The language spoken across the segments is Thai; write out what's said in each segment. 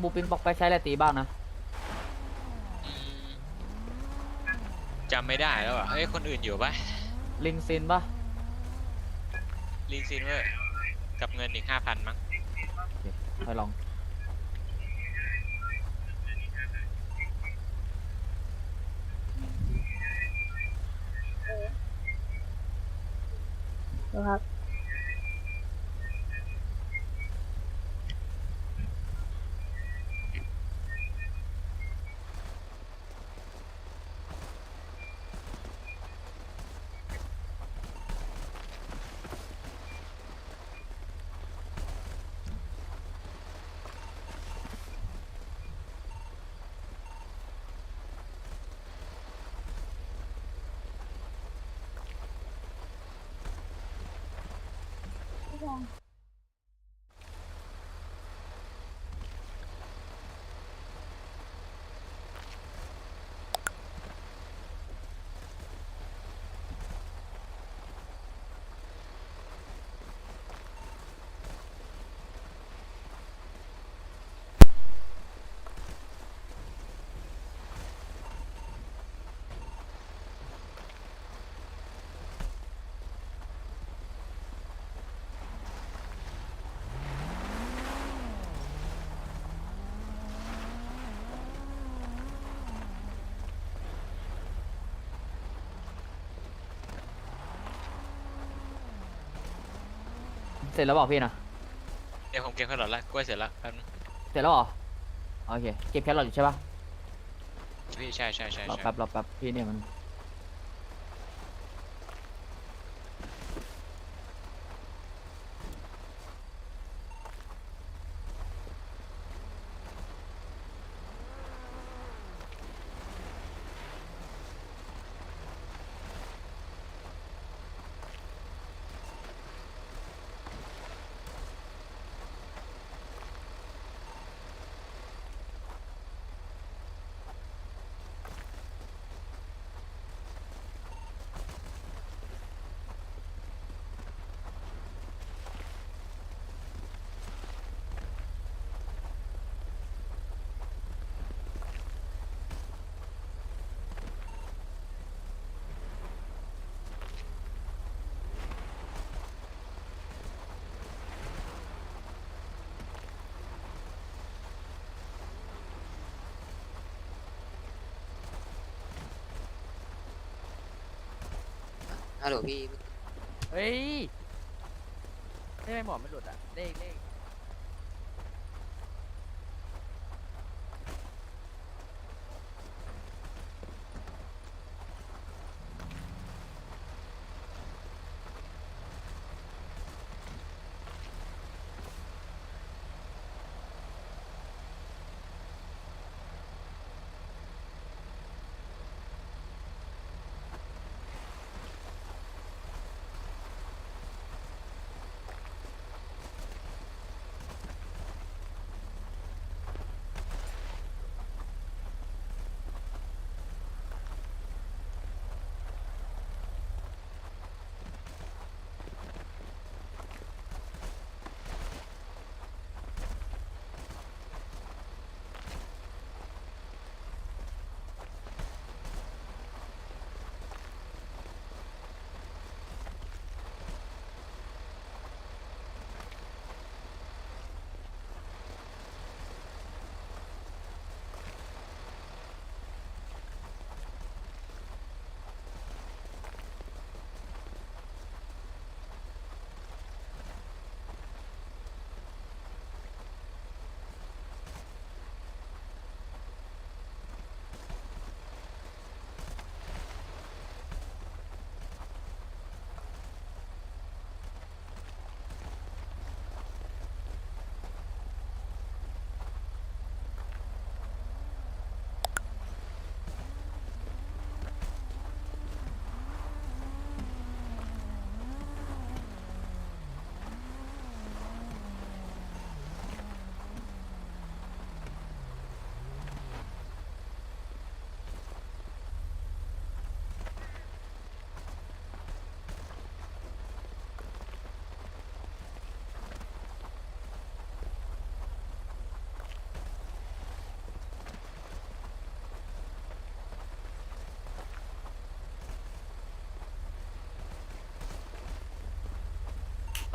บูปินปอกแป๊กใช้อะไรตีบ้างนะ อืมจำไม่ได้แล้วอะเอ้ยคนอื่นอยู่ปะลิงซินปะลินซินเวอร์กับเงินอีกห้าพันมั้งไปลอง นะครับ long. เสร็จแล้วบอกพี่นะเดี๋ยวผมเก็บขนมละกล้วยเสร็จละแป๊บนึงเสร็จแล้วเหรอโอเคเก็บแครอทอยู่ใช่ปะพี่ใช่ใช่ใช่รอใช่แป๊บรอแป๊บพี่เนี่ยมัน ฮัลโหลพี่ เฮ้ยไม่ไม่หมอไม่หลุดอะ เลขเลข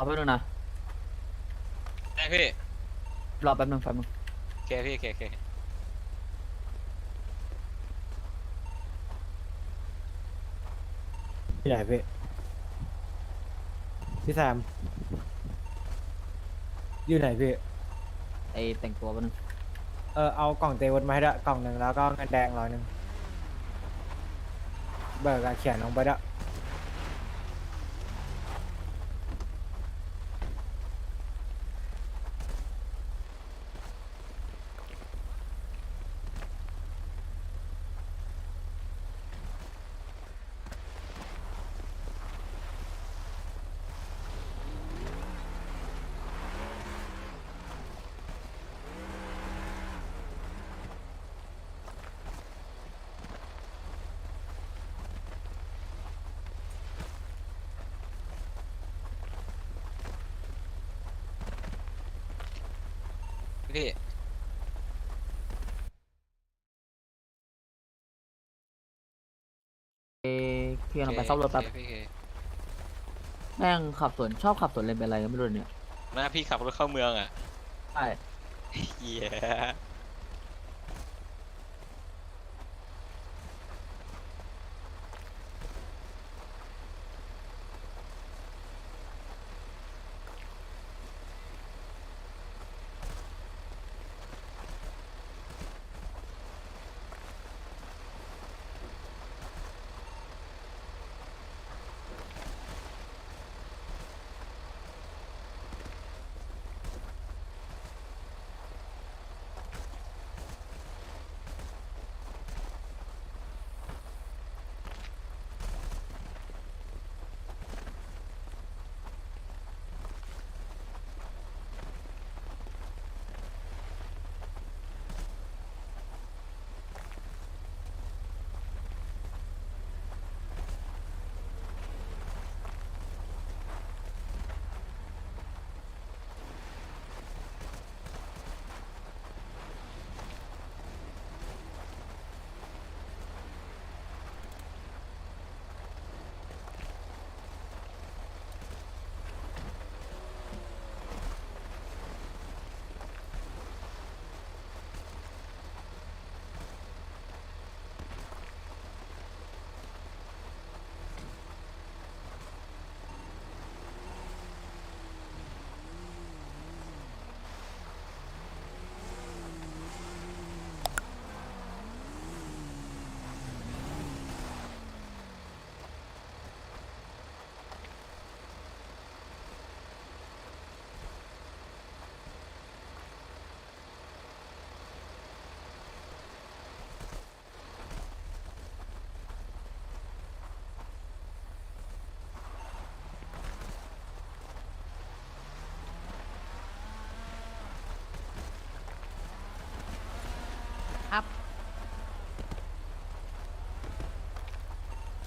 เอาแป๊บนึงนะได้พี่รอแป๊บนึงแป๊บนึงโอเคพี่โอเคโอเคที่ไหนพี่พี่แซมอยู่ไหนพี่ ไอแต่งตัวแป๊บนึงเออเอากล่องเตวนมาให้ด้วยกล่องหนึ่งแล้วก็เงินแดงร้อยหนึ่งเบิกอะเขียนลงไปด้วย พี่เอพี่กำลังไปซ่อมรถแป๊บโอเคพี่โอเคแม่งขับสวนชอบขับสวนเลนเป็นอะไรก็ไม่รู้เนี่ยหน้าพี่ขับรถเข้าเมืองอะใช่ เหี้ย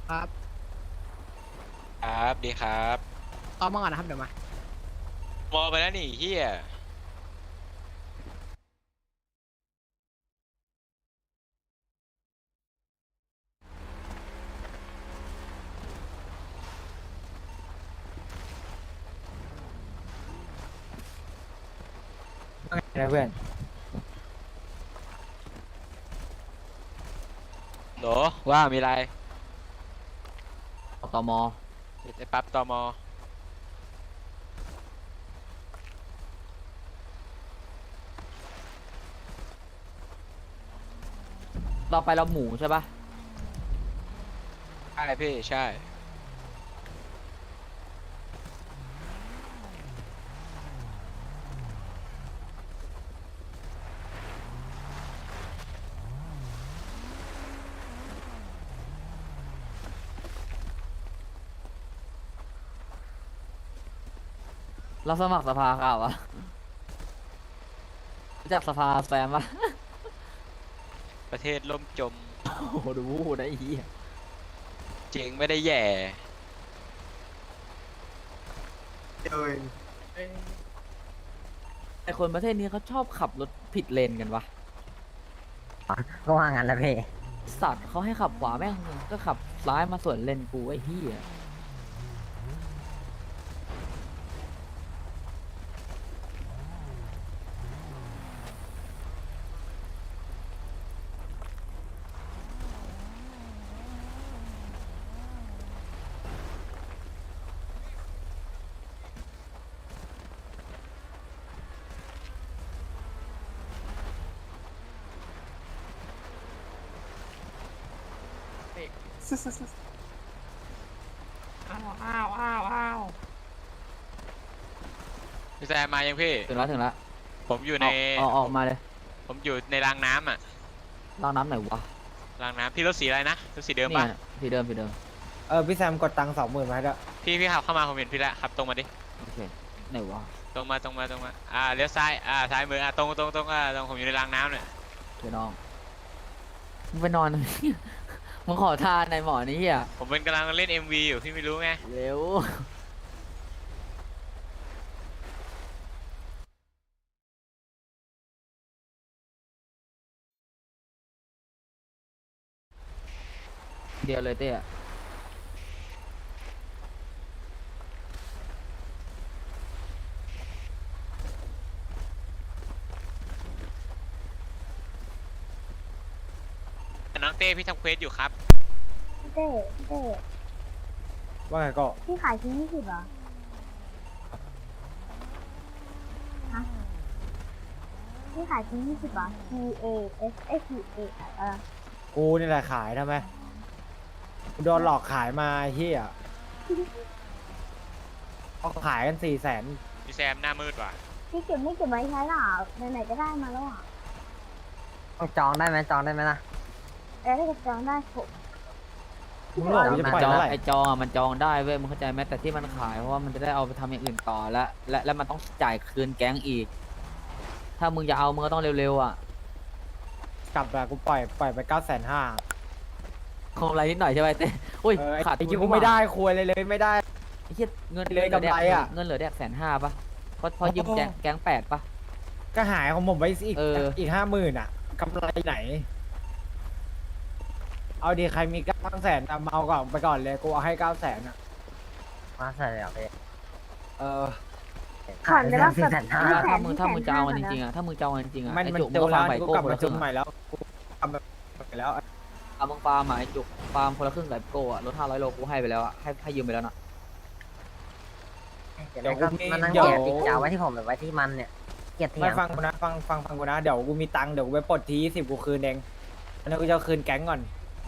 ครับครับดีครับต่อมาก่อนนะครับเดี๋ยวมา มอไปแล้วนี่เฮียว่าไงนะเพื่อนโหลว่ามีอะไร ตมไอ้ปั๊บตมเราไปเราหมูใช่ปะใช่พี่ใช่ เราสมัครสภาข่าวอะรู้จักสภาแซมปะประเทศล่มจม โอ้โหดูนะไอ้เหี้ยเจ๋งไม่ได้แย่ไอคนประเทศนี้เขาชอบขับรถผิดเลนกันวะก็ว่างั้นแหละพี่สัตว์เขาให้ขับขวาแม่งก็ขับซ้ายมาสวนเลนกูไอ้เหี้ย อ้าวอ้าวอ้าวอ้าว พี่แซมมายังพี่ ถึงแล้วถึงแล้วผมอยู่ในออกออกมาเลยผมอยู่ในรางน้ำอะล้างน้ำไหนวะรางน้ำพี่รถสีอะไรนะรถสีเดิมนี่ปะไงสีเดิมสีเดิมเออพี่แซมกดตังค์สองหมื่นมาให้ด้วยพี่พี่ขับเข้ามาผมเห็นพี่แล้วขับตรงมาดิ โอเคไหนวะตรงมาตรงมาตรงมา อ่าเลี้ยวซ้าย อ่าซ้ายมือ อ่าตรงตรงตรงอ่าตรงผมอยู่ในรางน้ำเนี่ยเดี๋ยวน้องมึงไปนอน มึงขอทานในหมอนี่เฮียผมเป็นกำลังเล่น MV อยู่พี่ไม่รู้ไงเร็ว เดียวเลยเต้อะน้องเต้พี่ทำเควสอยู่ครับ พี่เต้พี่เต้ว่าไงก็พี่ขายชิ้นยี่สิบเหรอฮะพี่ขายชิ้นยี่สิบเหรอ T A S S T A เออกูนี่แหละขายทำไมกู โดนหลอกขายมาไอ้เฮียเขาขายกันสี่แสนพี่แซมหน้ามืดว่ะพี่เก็บไม่เก็บไว้ใช้หรอไหนๆก็ได้มาแล้วอะต้องจองได้ไหมจองได้ไหมล่ะเออถ้าจะจองได้ผมมึงหลอกกูจะมันปล่อยจองเท่าไหร่ไอจองอะมันจองได้เว้ยมึงเข้าใจไหมแต่ที่มันขายเพราะว่ามันจะได้เอาไปทำอย่างอื่นต่อและและและมันต้องจ่ายคืนแก๊งอีก ถ้ามึงจะเอามึงก็ต้องเร็วๆอะกลับแบบกูปล่อยปล่อยไปเก้าแสนห้า คงอะไรนิดหน่อยใช่ไหมเต้อุ้ยเออไอ้ขาดไอ้ทุนที่กูไม่ได้คุยเลยเลยไม่ได้ ไอ้เหี้ยเงินเลยงินหลืกำไรอะ เงินเหลือแดกแสนห้าปะเพราะเพราะยืมแก๊งแก๊งแปดปะ ก็หายของผมไปอีกเออ อีกห้าหมื่นอะกำไรไหน เอาดีใครมีเก้าแสนเอาเอาก่อนไปก่อนเลยกูเอาให้เก้าแสนอะมาใส่เลยเหรอพี่เออขอนไปแล้วสี่แสนห้าแสถ้านมึงถ้ามึงจะเอามันจริงๆอะถ้ามึงจะเอามันจริงๆอะมันไอ้มันจุกมึเจงอก็แล้ฟาวร์มใบกูโก้กลับคนมาละคจุรึ่ดงใหม่แล้วกูทำแบบไปแล้ว เอามึงฟาร์มอะไอ้จุกฟาร์มคนละครึ่งกับไอ้โก้อะรถห้าร้อยโลกูให้ไปแล้วอะให้ให้ยืมไปแล้วน่ะเดี๋ยวนั้นก็มันนั่งเดี๋ยวเกลียดอีกจะเอาไว้ที่ผมหรือไว้ที่มันเนี่ยเกลียดเถีไม่ยงฟังกูนะฟังฟังฟังกูนะเดี๋ยวกูมีตังค์เดี๋ยวกูไปปลดทีสิบกูคืนเองอันนี้กูจะเอาคืนแก๊งก่อน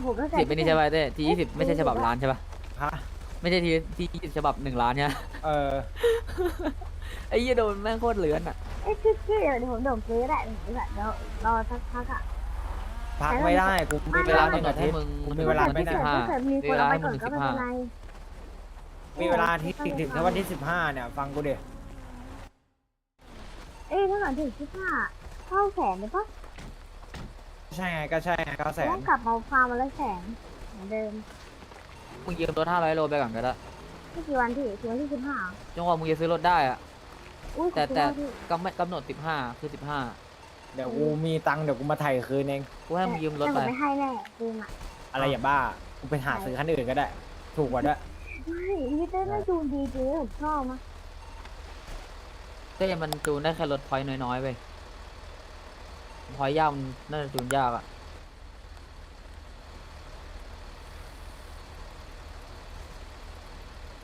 ผมก็ใส่สิบไม่นี่ใช่ปะเต้ทียี่สิบไม่ใช่ฉบับล้านใช่ปะฮะไม่ใช่ทีทียี่สิบฉบับหนึ่งล้านเนี่ยเออไอ้เหี้ยโดนแม่งโคตรเลือนอะเอ้ยคือคือเดี๋ยวผมเดี๋ยวผมซื้อแหละผมซื้อแหละเดี๋ยวรอสักพักอะ พักไม่ได้กูมีเวเวลาลาหหนึ่นึ่งงอาอาทิทิตตย์ย์มึงมีเวลาไม่ได้สิบห้าถ้าเกิดมีคนเอาไปก่อนก็ไม่เป็นไรมีเวลาที่ถึงถึงแค่วันที่สิบห้าเนี่ย ฟังกูดิเอ้ยถ้าก่อนถึงสิบห้าเข้าแสนเลยปะใช่ไงก็ใช่ไงเก้าแสนต้องกลับมาฟาร์มมาละแสนเหมือนเดิมมึงยืมรถห้าร้อยโลไปก่อนก็ได้ที่กี่วันที่ถึงวันที่สิบห้าจนกว่ามึงจะซื้อรถได้อะอุ้ยแต่ขอบคุณแต่มากพี่กำไม่กำหนดสิบห้าคือสิบห้า เดี๋ยวกูมีตังค์เดี๋ยวกูมาไถ่คืนเอง กูให้มึงยืมรถแต่ผไปมไม่ให้แน่คืนอะอะไรอย่าบ้า กูไปหาซื้อคันอื่นก็ได้ ถูกกว่าด้วย ไม่พี่เต้ไม่ดูดีจริงผมชอบมากเต้มันจูนได้แค่รถพอยต์น้อยๆไปพอยต์ยากมันน่าจะจูนยากอะ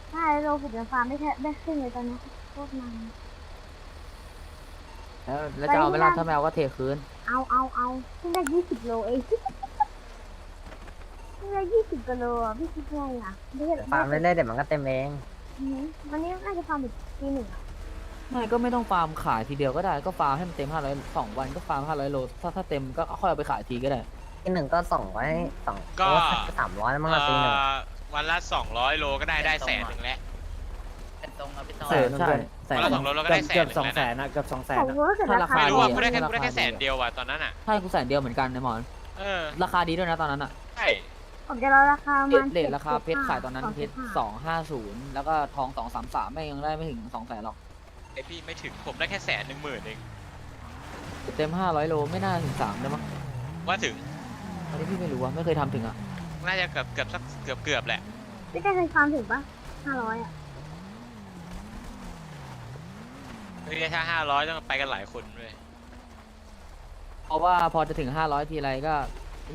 ใช่โลผมจะฟาร์มไม่แค่ได้ขึ้นเลยตอนนี้โคตรมัน แล้วแล้วจะเอาไหม่ล่ะถ้าไม่เอาก็เทคืน เอาเอาเอาเพิ่งได้ยี่สิบโลเองเพิ่งได้ยี่สิบกิโลอะพี่คิดไงอะไม่ใช่ฟาร์มเรื่อยๆเดี๋ยวมันก็เต็มเองอือหือวันนี้น่าจะฟาร์มอีกทีหนึ่งอะไม่ก็ไม่ต้องฟาร์มขายทีเดียวก็ได้ก็ฟาร์มให้มันเต็มห้าร้อยสองวันก็ฟาร์มห้าร้อยโลถ้าถ้าเต็มก็ค่อยเอาไปขายทีก็ได้ที่หนึ่งก็ส่งไว้สองก็ สามร้อยแล้วมั้งเอ่ละตีหนึ่งอวันละ200โลก็ได้ได้แสนหนึ่งแล้ว ใช่ใช่ใช่วันละสองโลเราก็เกืได้อบแสน เกือบหนึ่สองงแสแล้วนนะเกือบสองแสนผมนะรู้สึกราคา ไม่รู้ว่ากูดีได้อะแค่กูได้แค่ราคาแสนดีอะเดียวว่ะตอนนั้นอะ ใช่กูแสนเดียวเหมือนกันนะหมอน เออราคาดีด้วยนะตอนนั้นอะใช่ผมจะรอราคาประเลมาณทเลทราคาเพชรขายตอนนั้นสงเพจุชดรห้าสองห้าศูนย์แล้วก็ทองสองสามสามไม่ยังได้ไม่ถึงสองแสนหรอก ไอพี่ไม่ถึงผมได้แค่แสนหนึ่งหมื่นเองเต็มห้าร้อยโลไม่น่าถึงสามได้มั้งว่าถึงอันนี้พี่ไม่รู้ว่าไม่เคยทำถึงอะน่าจะเกือบเกือบสักเกือบเกือบแหละ พี่ได้เคยฟาร์มถึงปะห้าร้อยอะ เฮ้ยถ้าห้าร้อยต้องไปกันหลายคนเลยเพราะว่าพอจะถึงห้าร้อยทีไรก็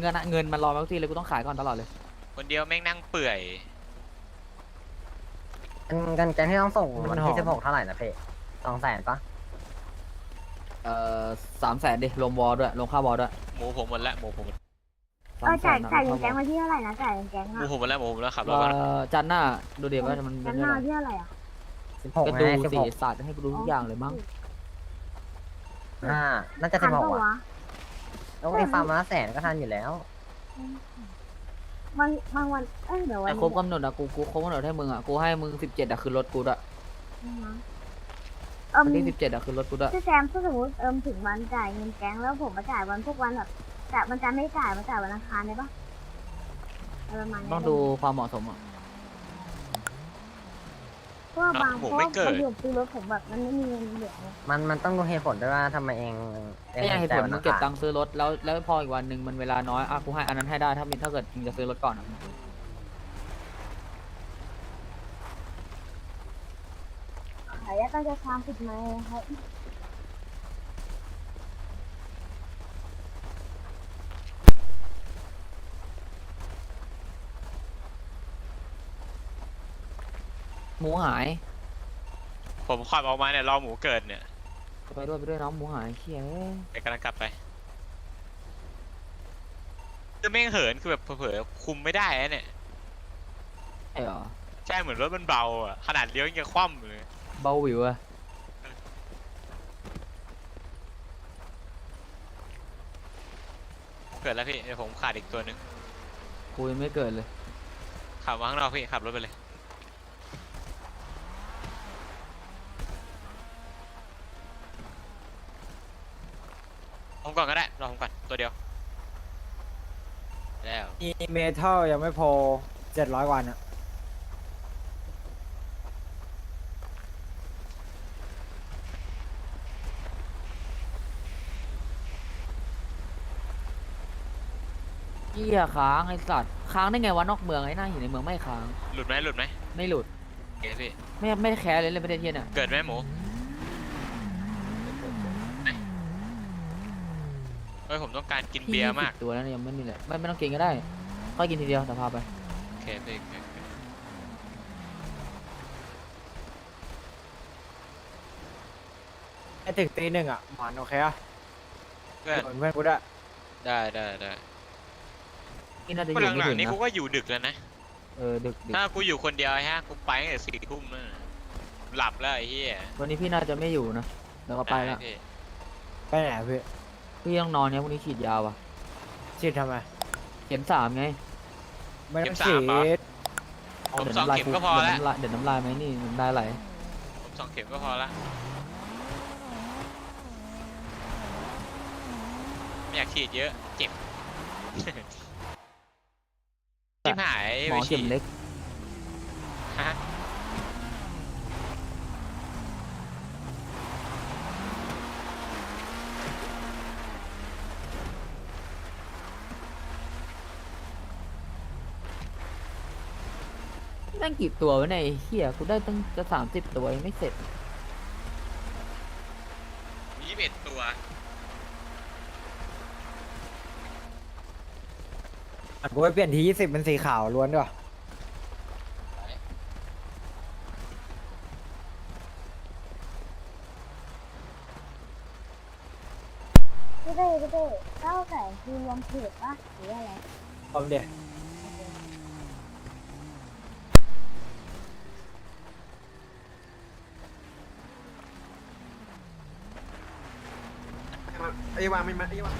เงินอะเงินมันรอมาทุกทีเลยกูต้องขายก่อนตลอดเลย คนเดียวแม่งนั่งเปื่อย กันกันแกงที่ต้องส่งวันที่สิบหกเท่าไหร่นะเพ่สองแสนปะเอ่อสามแสนดิรวมวอลด้วยรวมค่าวอลด้วยหมูผมหมดละหมูผมหมดเออจ่ายสมแสนอะจ่ายเงินเข้แก๊งมาที่เท่าไหร่นะจ่ายเงินแก๊งหมูอะผมมาแล้วหมูผมแล้วขับรเอ่ถก่อนอจันหน้าดูเดี๋ยวว่ามันแก๊มังนมาเท่าไหร่ที่เท่าไหร่อะ สิบหกก็ไงดูสิบสีหกสัตว์ให้กูดูทุกอย่างเลยมั้งอ่าน่าจะสิทันบหกปะว่ะวะ แล้วไอ้ฟาร์มละแสนก็ทันอยู่แล้วบางบางวัน เอ้ยเดี๋ยววันแต่ครบกำหนดอะกูกูครบกำหนดให้มึงอะกูให้มึงสิบเจ็ดอะคือรถกูด้วยเอิมวันที่สิบเจ็ดอะคือรถกูด้วยพี่แซมถ้าสมมติเอิมถึงวันจ่ายเงินแก๊งแล้วผมมาจ่ายวันพวกวันแบบจ่ายวันจันทร์ไม่จ่ายมาจ่ายวันอังคารได้ปะอะไรประมาณนี้ต้องดูความเหมาะสมอะเพราะว่าบางเพราะว่าประโยชน์ซื้อรถผมแบบมันไม่มีเงินเหลือไงมันมันต้องดูเหตุผลด้วยว่าทำไมเองเองไม่ใช่เหตุผลจ่ายวันมึอังงเก็บคารตังค์ซื้อรถแล้วแล้วพออีกวันหนึ่งมันเวลาน้อยอะกูให้อันนั้นให้ได้ถ้ามีถ้าเกิดมึงจะซื้อรถก่อนอะขายก็จะทำผิดไหมครับ มูหายผมขับออกมาเนี่ยรอหมูเกิดเนี่ยไปด้วยไปด้วยน้องหมูหายเขี้ยเอ้ยเดี๋ยวกำลังกลับไปคือแม่งเหินคือแบบเผลอๆคุมไม่ได้นะเนี่ยใช่เหรอใช่เหมือนรถมันเบาอะขนาดเลี้ยวยังจะคว่ำเลยเบาหวิวอะเกิดแล้วพี่เดี๋ยวผมขาดอีกตัวหนึ่งกูยังไม่เกิดเลยขับมาข้างนอกพี่ขับรถไปเลย ผมก่อนก็ได้ รอผมก่อน ตัวเดียว แล้ว มีเมทัลยังไม่พอเจ็ดร้อยวันอะเหี้ยค้างไอ้สัตว์ค้างได้ไงวะนอกเมืองไอ้หน้าหินในเมืองไม่ค้าง หลุดไหมหลุดไหมไม่หลุด โอเคพี่ ไม่ไม่ได้แคร์เลยเลยประเทศเทียเนี่ยเกิดไหมหมู เฮ้ยผมต้องการกินเบียร์มาก ตัวแล้วเนี่ยยังไม่มีเลยไม่ไม่ต้องกินก็ได้ ค่อยกินทีเดียวแต่พาไป โอเคพี่โอเคโอเคไอ้ถึงตีหนึ่งอะหมอนโอเคอะเพื่อนเหมือนเพื่อนกูด้วยได้ได้ได้นี่น่าจะอวันยู่ไม่หลัถึงงๆนี้นะกูก็อยู่ดึกแล้วนะ เออดึกดึกถ้ากูอยู่คนเดียวฮะกูไปตั้งแต่สี่ทุ่มแล้วนะหลับแล้วไอ้เหี้ยวันนี้พี่น่าจะไม่อยู่นะเดี๋ยวก็ไปแล้วด้พี่ไปไหนอะพี่ พี่ต้องนอนเนี่ยพรุ่งนี้ฉีดยาว่ะฉีดทำไมเข็มสามไงไม่ต้องฉีดผมเดี๋ยวสองน้ำลายเข็มกูก็พอเดี๋ยวแล้วน้ำลายเดี๋ยวน้ำลายไหมนี่น้ำลายไหลผมสองเข็มก็พอละไม่อยากฉีดเยอะเจ็บชิบหายหมอไปเข็ฉีมดเล็กฮะ กี่ตัววะเนี่ยไอ้เฮียกูได้ตั้งจะสามสิบตัวยังไม่เสร็จ ยี่สิบเอ็ดตัวอะกูไปเปลี่ยนทียี่สิบเป็นสีขาวล้วนด้วยพี่เต้พี่เต้เก้าแสนคือรวมเพจปะหรืออะไรผมเดี๋ยว ไอ้วางไม่มาไอ้วาง